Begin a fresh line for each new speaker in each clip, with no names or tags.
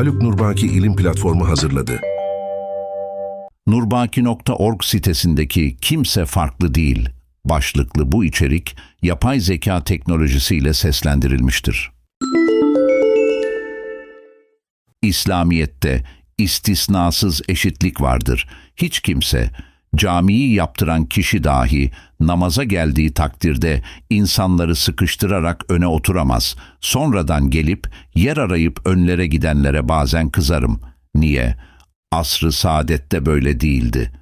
Haluk Nurbaki İlim Platformu hazırladı.
Nurbaki.org sitesindeki Kimse Farklı Değil başlıklı bu içerik yapay zeka teknolojisiyle seslendirilmiştir. İslamiyet'te istisnasız eşitlik vardır. Hiç kimse, camiyi yaptıran kişi dahi namaza geldiği takdirde insanları sıkıştırarak öne oturamaz. Sonradan gelip yer arayıp önlere gidenlere bazen kızarım. Niye? Asr-ı saadette böyle değildi.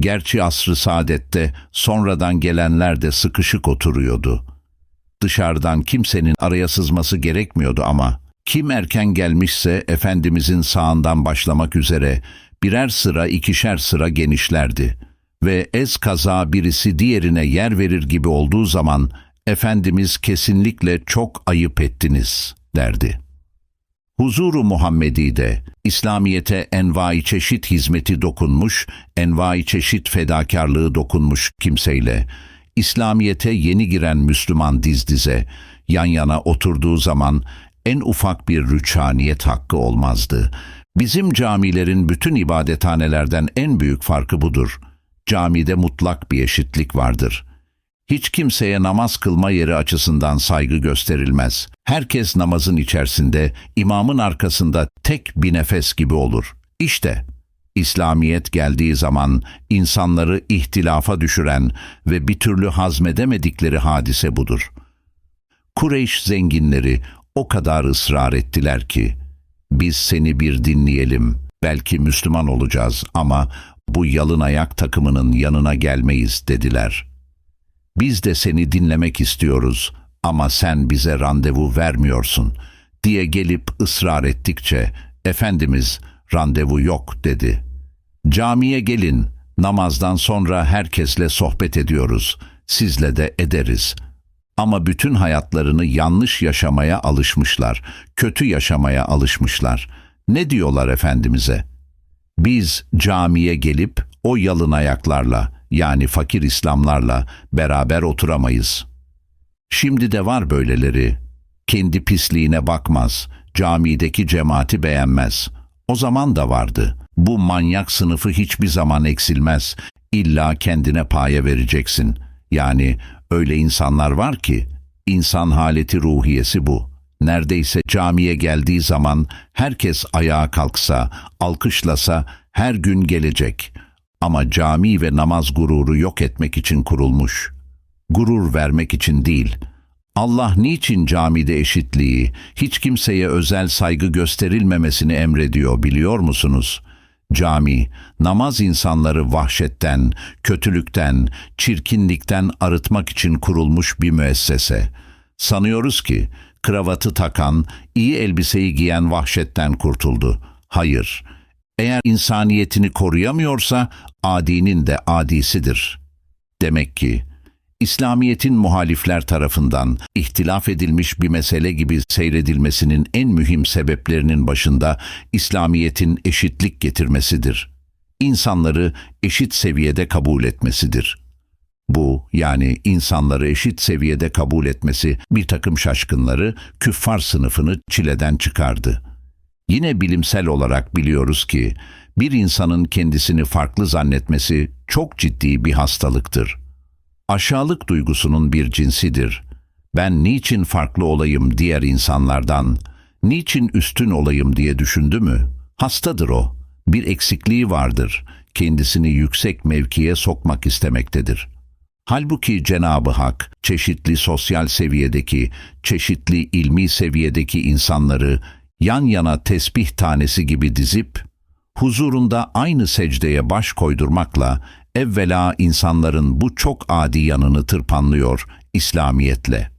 Gerçi asr-ı saadette sonradan gelenler de sıkışık oturuyordu. Dışarıdan kimsenin araya sızması gerekmiyordu ama kim erken gelmişse Efendimizin sağından başlamak üzere birer sıra ikişer sıra genişlerdi ve ez kaza birisi diğerine yer verir gibi olduğu zaman Efendimiz kesinlikle çok ayıp ettiniz derdi. Huzuru Muhammedi'de İslamiyete envai çeşit hizmeti dokunmuş, envai çeşit fedakarlığı dokunmuş kimseyle, İslamiyete yeni giren Müslüman diz dize, yan yana oturduğu zaman en ufak bir rüçhaniyet hakkı olmazdı. Bizim camilerin bütün ibadethanelerden en büyük farkı budur. Camide mutlak bir eşitlik vardır. Hiç kimseye namaz kılma yeri açısından saygı gösterilmez. Herkes namazın içerisinde, imamın arkasında tek bir nefes gibi olur. İşte İslamiyet geldiği zaman insanları ihtilafa düşüren ve bir türlü hazmedemedikleri hadise budur. Kureyş zenginleri o kadar ısrar ettiler ki, biz seni bir dinleyelim, belki Müslüman olacağız ama bu yalın ayak takımının yanına gelmeyiz dediler. Biz de seni dinlemek istiyoruz ama sen bize randevu vermiyorsun diye gelip ısrar ettikçe Efendimiz randevu yok dedi. Camiye gelin, namazdan sonra herkesle sohbet ediyoruz, sizle de ederiz.'' Ama bütün hayatlarını yanlış yaşamaya alışmışlar, kötü yaşamaya alışmışlar. Ne diyorlar Efendimiz'e? Biz camiye gelip o yalın ayaklarla yani fakir İslamlarla beraber oturamayız. Şimdi de var böyleleri. Kendi pisliğine bakmaz, camideki cemaati beğenmez. O zaman da vardı. Bu manyak sınıfı hiçbir zaman eksilmez. İlla kendine paye vereceksin. Yani Öyle insanlar var ki, insan haleti ruhiyesi bu. Neredeyse camiye geldiği zaman herkes ayağa kalksa, alkışlasa her gün gelecek. Ama cami ve namaz gururu yok etmek için kurulmuş. Gurur vermek için değil. Allah niçin camide eşitliği, hiç kimseye özel saygı gösterilmemesini emrediyor biliyor musunuz?'' Cami, namaz insanları vahşetten, kötülükten, çirkinlikten arıtmak için kurulmuş bir müessese. Sanıyoruz ki kravatı takan, iyi elbiseyi giyen vahşetten kurtuldu. Hayır, eğer insaniyetini koruyamıyorsa adinin de adisidir. Demek ki İslamiyet'in muhalifler tarafından ihtilaf edilmiş bir mesele gibi seyredilmesinin en mühim sebeplerinin başında İslamiyet'in eşitlik getirmesidir. İnsanları eşit seviyede kabul etmesidir. Bu yani insanları eşit seviyede kabul etmesi bir takım şaşkınları, küffar sınıfını çileden çıkardı. Yine bilimsel olarak biliyoruz ki bir insanın kendisini farklı zannetmesi çok ciddi bir hastalıktır.'' aşağılık duygusunun bir cinsidir. Ben niçin farklı olayım diğer insanlardan, niçin üstün olayım diye düşündü mü? Hastadır o. Bir eksikliği vardır. Kendisini yüksek mevkiye sokmak istemektedir. Halbuki Cenabı Hak çeşitli sosyal seviyedeki, çeşitli ilmi seviyedeki insanları yan yana tesbih tanesi gibi dizip huzurunda aynı secdeye baş koydurmakla evvela insanların bu çok adi yanını tırpanlıyor İslamiyetle.